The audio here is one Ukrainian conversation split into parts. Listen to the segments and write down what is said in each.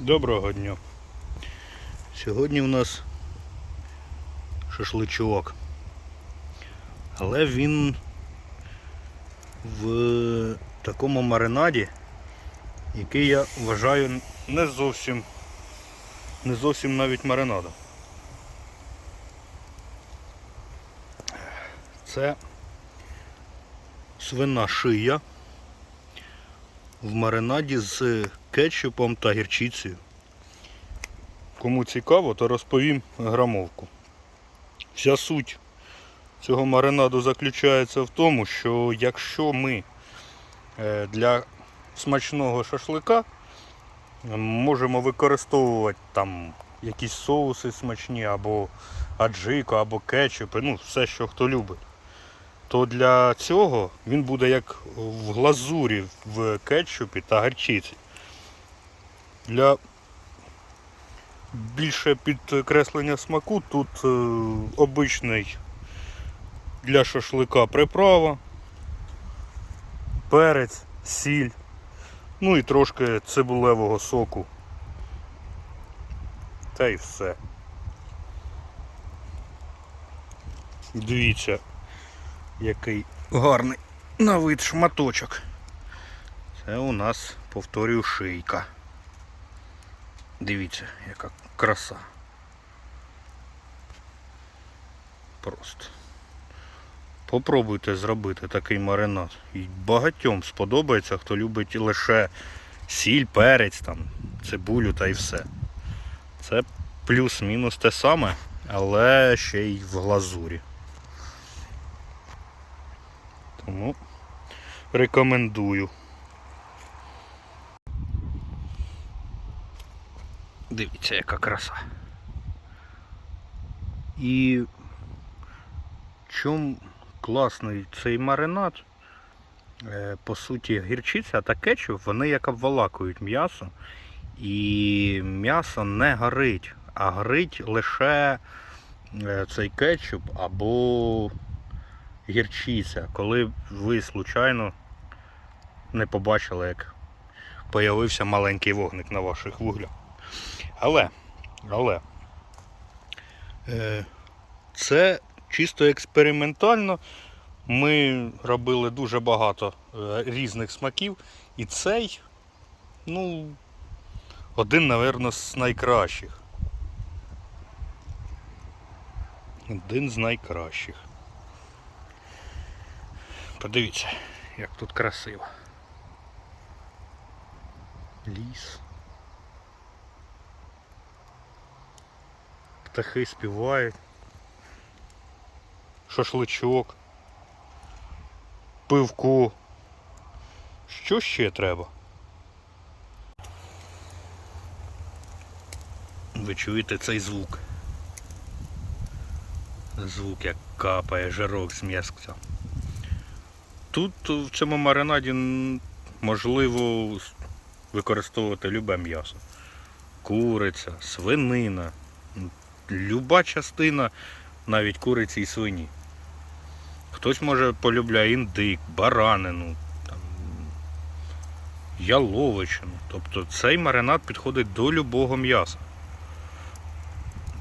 Доброго дня. Сьогодні у нас шашличок. Але він в такому маринаді, який я вважаю не зовсім не зовсім навіть маринадом. Це свина шия в маринаді з кетчупом та гірчицею. Кому цікаво, то розповім грамовку. Вся суть цього маринаду заключається в тому, що якщо ми е, для смачного шашлика можемо використовувати там якісь соуси смачні, або аджику, або кетчупи, ну все, що хто любить то для цього він буде як в глазурі в кетчупі та гарчиці. Для більше підкреслення смаку тут е, обичний для шашлика приправа, перець, сіль, ну і трошки цибулевого соку. Та й все. Дивіться, який гарний на вид шматочок. Це у нас, повторюю, шийка. Дивіться, яка краса. Просто. Попробуйте зробити такий маринад. І багатьом сподобається, хто любить лише сіль, перець, там, цибулю та й все. Це плюс-мінус те саме, але ще й в глазурі. Тому рекомендую. Дивіться, яка краса. І чому класний цей маринад, е, по суті, гірчиця та кетчуп, вони як обволакують м'ясо. І м'ясо не горить, а горить лише е, цей кетчуп або гірчиця, коли ви случайно не побачили, як появився маленький вогник на ваших вуглях. Але, але е, це чисто експериментально. Ми робили дуже багато е, різних смаків, і цей, ну, один, напевно, з найкращих. Один з найкращих. Подивіться, як тут красиво. Ліс. Птахи співають. Шашличок. Пивко. Що ще треба? Ви чуєте цей звук? Звук як капає жирок з м'яска. Тут в цьому маринаді можливо використовувати любе м'ясо. Куриця, свинина, люба частина навіть куриці і свині. Хтось може полюбляє індик, баранину, там, яловичину. Тобто цей маринад підходить до любого м'яса.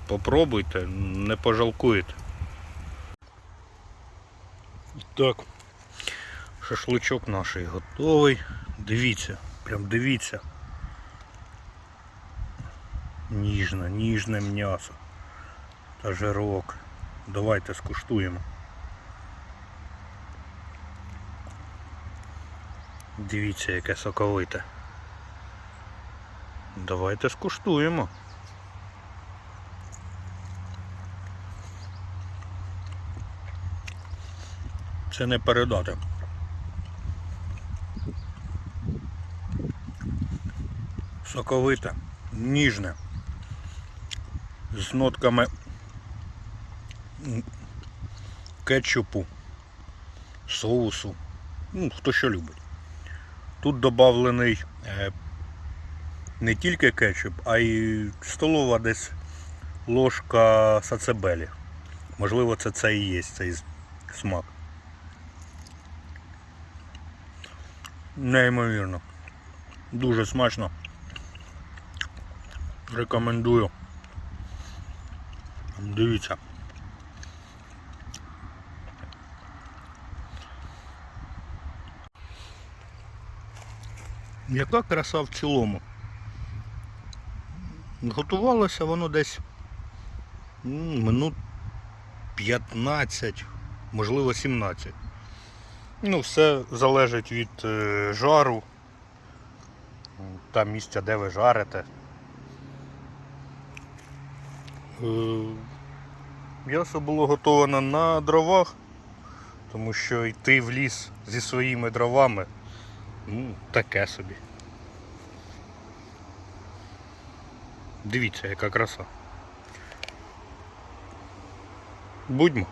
Попробуйте, не пожалкуєте. Так. Шашличок наш готовий. Дивіться, прям дивіться. Ніжне, ніжне м'ясо та жирок. Давайте скуштуємо. Дивіться, яке соковите. Давайте скуштуємо. Це не передати. Соковите, ніжне, з нотками кетчупу, соусу, ну, хто що любить. Тут додавлений е, не тільки кетчуп, а й столова десь ложка сацебелі. Можливо, це це і є цей смак. Неймовірно. Дуже смачно. Рекомендую. Дивіться. Яка краса в цілому? Готувалося воно десь минут 15, можливо 17. Ну, все залежить від е, жару та місця, де ви жарите. Е, М'ясо було готовано на дровах, тому що йти в ліс зі своїми дровами ну, таке собі. Дивіться, яка краса. Будьмо.